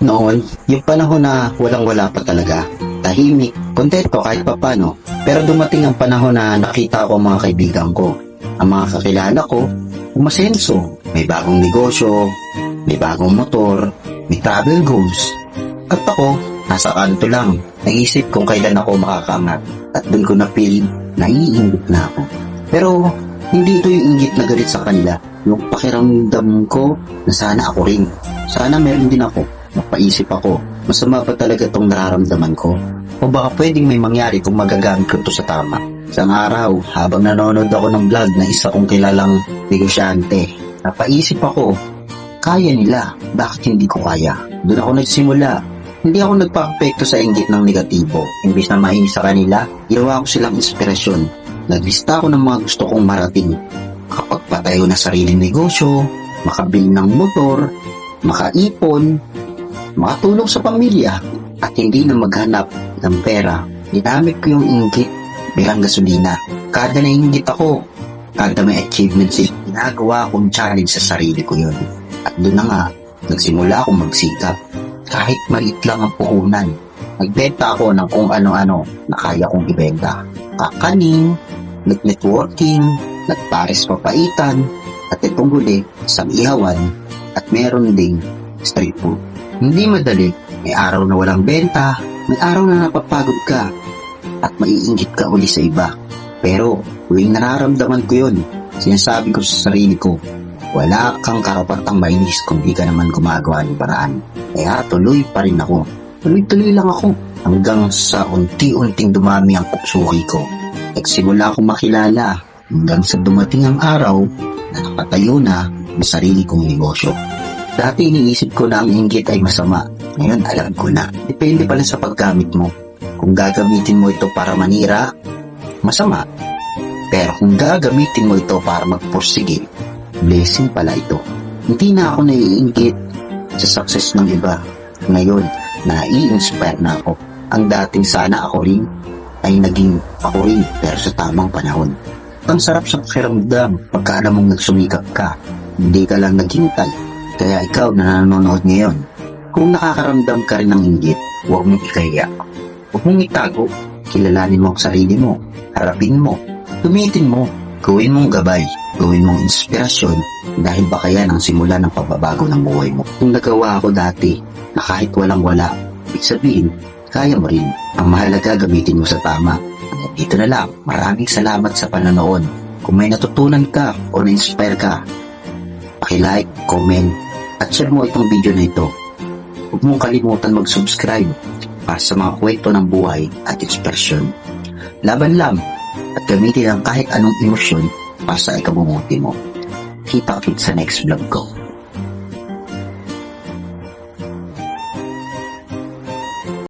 Noon, yung panahon na walang-wala pa talaga. Tahimik, kontento kahit papano. Pero dumating ang panahon na nakita ko ang mga kaibigan ko. Ang mga kakilala ko, umasenso. May bagong negosyo, may bagong motor, may travel goals. At ako, nasa kanto lang. Naisip kung kailan ako makakaangat. At doon ko na-feel, naiingit na ako. Pero, hindi ito yung inggit na galit sa kanila. Yung pakiramdam ko na sana ako rin. Sana meron din ako. Napaisip ako, masama pa talaga itong nararamdaman ko. O baka pwedeng may mangyari kung magagamit ko to sa tama. Isang araw, habang nanonood ako ng vlog na isa kong kilalang negosyante, napaisip ako, kaya nila, bakit hindi ko kaya? Doon ako nagsimula. Hindi ako nagpa-apekto sa inggit ng negatibo. Imbis na mahinig sa kanila, ginawa ko silang inspirasyon. Naglista ako ng mga gusto kong marating. Kapag patayo na sariling negosyo, makabili ng motor, makaipon, makatulong sa pamilya, at hindi na maghanap ng pera. Ginamit ko yung inggit bilang gasolina. Kada nainggit ako, kada may achievements, ginagawa akong challenge sa sarili ko yun. At doon na nga, nagsimula akong magsikap. Kahit maliit lang ang puhunan. Nagbenta ako ng kung ano-ano na kaya kong ibenta. Kakaning, nag-networking, nagpares papaitan, at itong huli, ihawan, at meron ding street food. Hindi madali, may araw na walang benta, may araw na napapagod ka, at maiinggit ka uli sa iba. Pero, huwing nararamdaman ko yun, sinasabi ko sa sarili ko, wala kang karapatang mainis kung di ka naman gumagawa ng paraan. Kaya tuloy pa rin ako. Tuloy-tuloy lang ako hanggang sa unti-unting dumami ang puksuki ko. Nagsimula akong makilala hanggang sa dumating ang araw na nakatayo na ang sarili kong negosyo. Dati iniisip ko na ang inggit ay masama. Ngayon alam ko na. Depende pala sa paggamit mo. Kung gagamitin mo ito para manira, masama. Pero kung gagamitin mo ito para magpursige, blessing pala ito. Hindi na ako naiinggit sa success ng iba. Ngayon, nai-inspire na ako. Ang dating sana ako rin ay naging ako rin pero sa tamang panahon. Ang sarap sa pakiramdam pagka alam mong nagsumikap ka. Hindi ka lang naghintay. Kaya ikaw na nanonood ngayon, kung nakakaramdam ka rin ng inggit, huwag mong ikahiya. Huwag mong itago. Kilalanin mo ang sarili mo. Harapin mo. Tumitin mo. Gawin mong gabay. Gawin mong inspirasyon dahil baka yan ang simula ng pagbabago ng buhay mo. Kung nagawa ako dati na kahit walang wala, ibig sabihin, kaya mo rin. Ang mahalaga gamitin mo sa tama. Hanggang Dito na lang. Maraming salamat sa panonood. Kung may natutunan ka o na-inspire ka, paki-like, comment, at share mo itong video na ito. Huwag mong kalimutan mag-subscribe para sa mga kwento ng buhay at inspirasyon. Laban lang at gamitin ang kahit anong emosyon para sa ikabubuti mo. Kita kit sa next vlog ko.